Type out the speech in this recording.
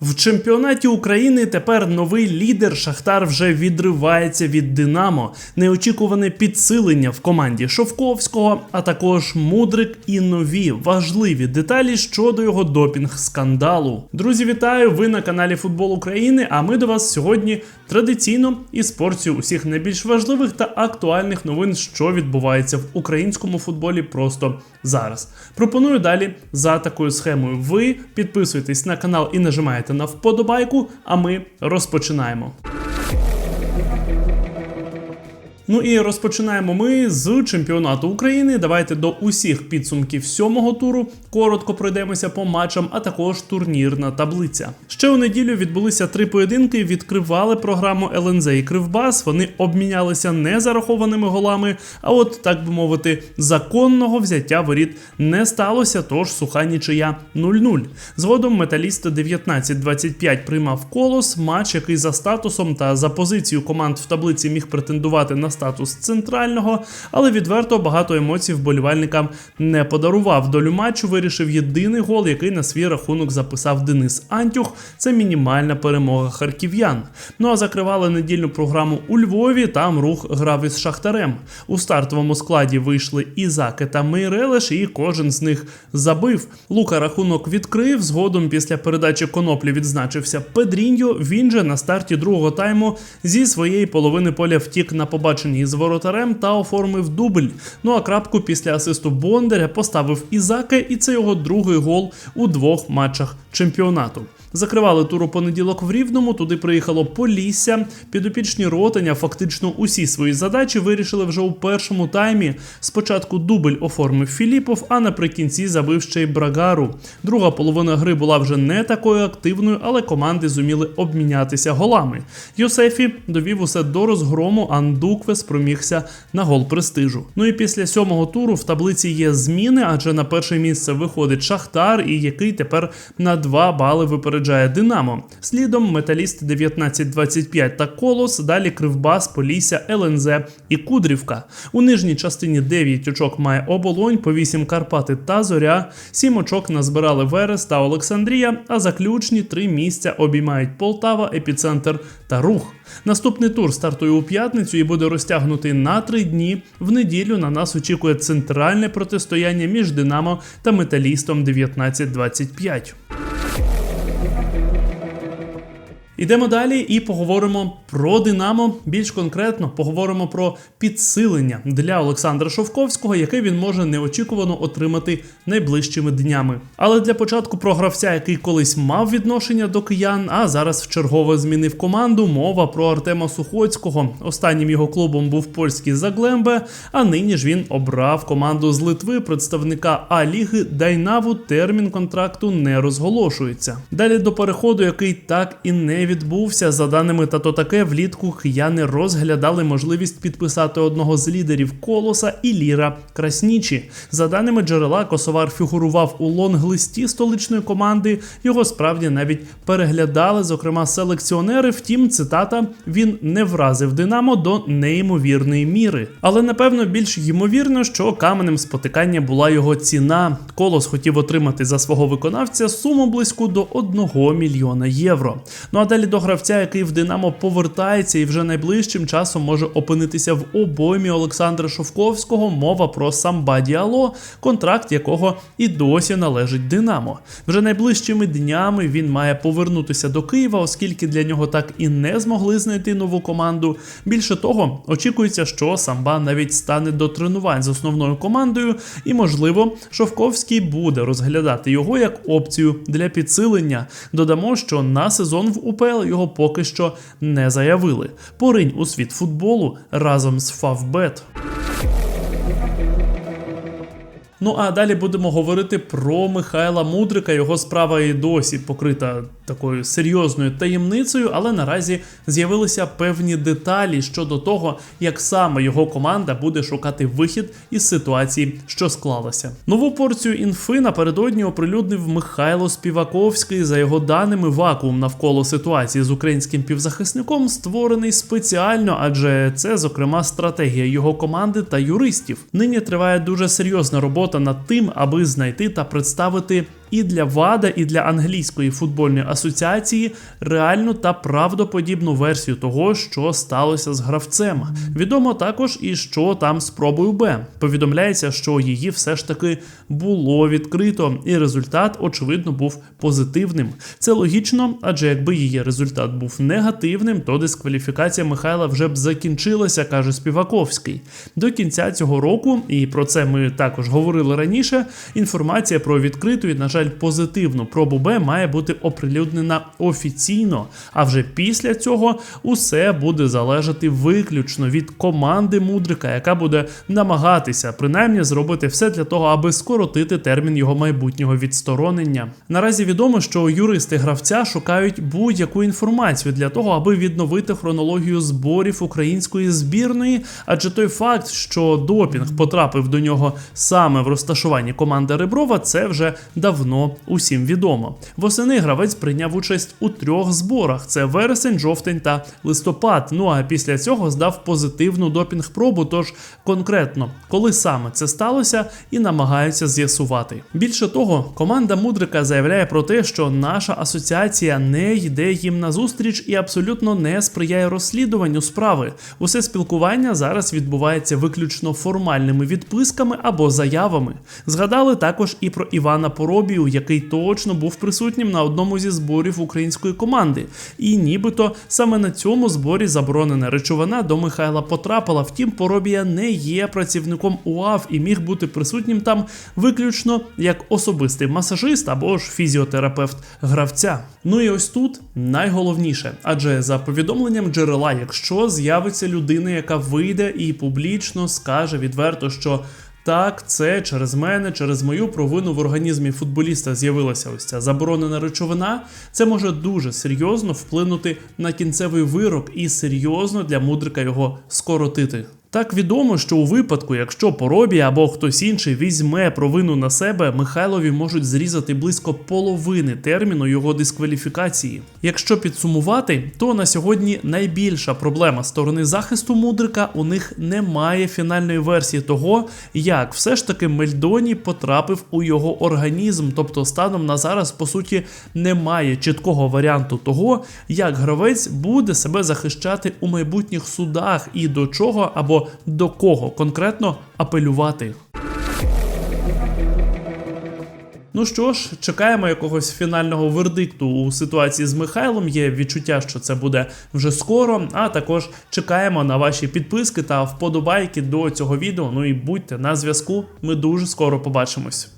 В чемпіонаті України тепер новий лідер Шахтар вже відривається від Динамо. Неочікуване підсилення в команді Шовковського, а також мудрик і нові важливі деталі щодо його допінг скандалу. Друзі, вітаю! Ви на каналі Футбол України. А ми до вас сьогодні традиційно із порцією усіх найбільш важливих та актуальних новин, що відбувається в українському футболі просто зараз. Пропоную далі за такою схемою. Ви підписуєтесь на канал і нажимаєте на вподобайку, а ми розпочинаємо. Ну і розпочинаємо ми з чемпіонату України. Давайте до усіх підсумків сьомого туру коротко пройдемося по матчам, а також турнірна таблиця. Ще у неділю відбулися три поєдинки. Відкривали програму ЛНЗ і Кривбас. Вони обмінялися незарахованими голами. А от так би мовити, законного взяття воріт не сталося. Тож суха нічия 0-0. Згодом металіст 19-25 приймав колос. Матч, який за статусом та за позицію команд в таблиці міг претендувати на статус центрального, але відверто багато емоцій вболівальникам не подарував. Долю матчу вирішив єдиний гол, який на свій рахунок записав Денис Антюх. Це мінімальна перемога харків'ян. Ну а закривали недільну програму у Львові. Там рух грав із Шахтарем. У стартовому складі вийшли Ізаки та Мейрелеш, і кожен з них забив. Лука рахунок відкрив. Згодом після передачі коноплі відзначився Педріньо. Він же на старті другого тайму зі своєї половини поля втік на побачення із воротарем та оформив дубль. Ну а крапку після асисту Бондаря поставив Ізаке, і це його другий гол у двох матчах чемпіонату. Закривали тур у понеділок в Рівному. Туди приїхало Полісся. Підопічні ротання фактично усі свої задачі вирішили вже у першому таймі. Спочатку дубль оформив Філіпов, а наприкінці забив ще й Брагару. Друга половина гри була вже не такою активною, але команди зуміли обмінятися голами. Йосефі довів усе до розгрому, а Ндукве спромігся на гол престижу. Ну і після сьомого туру в таблиці є зміни, адже на перше місце виходить Шахтар, і який тепер на 2 бали випереджає Динамо. Слідом металіст 19-25 та Колос, далі Кривбас, Полісся, ЛНЗ і Кудрівка. У нижній частині 9 очок має оболонь, по 8 Карпати та Зоря, 7 очок назбирали Верес та Олександрія, а заключні 3 місця обіймають Полтава, Епіцентр та Рух. Наступний тур стартує у п'ятницю і буде розтягнутий на три дні. В неділю на нас очікує центральне протистояння між Динамо та Металістом 19-25. Ідемо далі і поговоримо про Динамо. Більш конкретно поговоримо про підсилення для Олександра Шовковського, яке він може неочікувано отримати найближчими днями. Але для початку про гравця, який колись мав відношення до киян, а зараз вчергове змінив команду. Мова про Артема Сухоцького. Останнім його клубом був польський Заглембе, а нині ж він обрав команду з Литви, представника А Ліги Дайнаву. Термін контракту не розголошується. Далі до переходу, який так і не відбувся. За даними тато таке, влітку кияни розглядали можливість підписати одного з лідерів колоса Іліра Краснічі. За даними джерела, Косовар фігурував у лонг-листі столичної команди. Його справді навіть переглядали, зокрема селекціонери. Втім, цитата він не вразив Динамо до неймовірної міри. Але напевно більш ймовірно, що каменем спотикання була його ціна. Колос хотів отримати за свого виконавця суму близьку до 1 мільйона євро. Ну а далі до гравця, який в Динамо повертається і вже найближчим часом може опинитися в обоймі Олександра Шовковського. Мова про Самба Діало, контракт якого і досі належить Динамо. Вже найближчими днями він має повернутися до Києва, оскільки для нього так і не змогли знайти нову команду. Більше того, очікується, що Самба навіть стане до тренувань з основною командою, і, можливо, Шовковський буде розглядати його як опцію для підсилення. Додамо, що на сезон в УПЛ його поки що не заявили. Поринь у світ футболу разом з Фавбет. Ну а далі будемо говорити про Михайла Мудрика. Його справа і досі покрита такою серйозною таємницею, але наразі з'явилися певні деталі щодо того, як саме його команда буде шукати вихід із ситуації, що склалася. Нову порцію інфи напередодні оприлюднив Михайло Співаковський. За його даними, вакуум навколо ситуації з українським півзахисником створений спеціально, адже це, зокрема, стратегія його команди та юристів. Нині триває дуже серйозна робота над тим, аби знайти та представити і для ВАДА, і для англійської футбольної асоціації реальну та правдоподібну версію того, що сталося з гравцем. Відомо також і що там з пробою Б. Повідомляється, що її все ж таки було відкрито, і результат, очевидно, був позитивним. Це логічно, адже якби її результат був негативним, то дискваліфікація Михайла вже б закінчилася, каже Співаковський. До кінця цього року, і про це ми також говорили раніше. Інформація про відкриту і, на жаль, позитивну пробу Б має бути оприлюднена офіційно. А вже після цього усе буде залежати виключно від команди мудрика, яка буде намагатися принаймні зробити все для того, аби скоротити термін його майбутнього відсторонення. Наразі відомо, що юристи гравця шукають будь-яку інформацію для того, аби відновити хронологію зборів української збірної, адже той факт, що допінг потрапив до нього саме в розташуванні команди Реброва, це вже давно усім відомо. Восени гравець прийняв участь у трьох зборах: це вересень, жовтень та листопад. Ну а після цього здав позитивну допінг-пробу. Тож конкретно, коли саме це сталося, і намагаються з'ясувати. Більше того, команда Мудрика заявляє про те, що наша асоціація не йде їм на зустріч і абсолютно не сприяє розслідуванню справи. Усе спілкування зараз відбувається виключно формальними відписками або заявами. Згадали також і про Івана Поробію, який точно був присутнім на одному зі зборів української команди. І нібито саме на цьому зборі заборонена речовина до Михайла потрапила. Втім, Поробія не є працівником УАВ і міг бути присутнім там виключно як особистий масажист або ж фізіотерапевт гравця. Ну і ось тут найголовніше, адже за повідомленням джерела, якщо з'явиться людина, яка вийде і публічно скаже відверто, що. Так, це через мене, через мою провину в організмі футболіста з'явилася ось ця заборонена речовина. Це може дуже серйозно вплинути на кінцевий вирок і серйозно для мудрика його скоротити. Так відомо, що у випадку, якщо Поробій або хтось інший візьме провину на себе, Михайлові можуть зрізати близько половини терміну його дискваліфікації. Якщо підсумувати, то на сьогодні найбільша проблема сторони захисту мудрика у них немає фінальної версії того, як все ж таки Мельдоні потрапив у його організм. Тобто, станом на зараз, по суті, немає чіткого варіанту того, як гравець буде себе захищати у майбутніх судах і до чого або до кого конкретно апелювати. Ну що ж, чекаємо якогось фінального вердикту у ситуації з Михайлом. Є відчуття, що це буде вже скоро. А також чекаємо на ваші підписки та вподобайки до цього відео. Ну і будьте на зв'язку. Ми дуже скоро побачимось.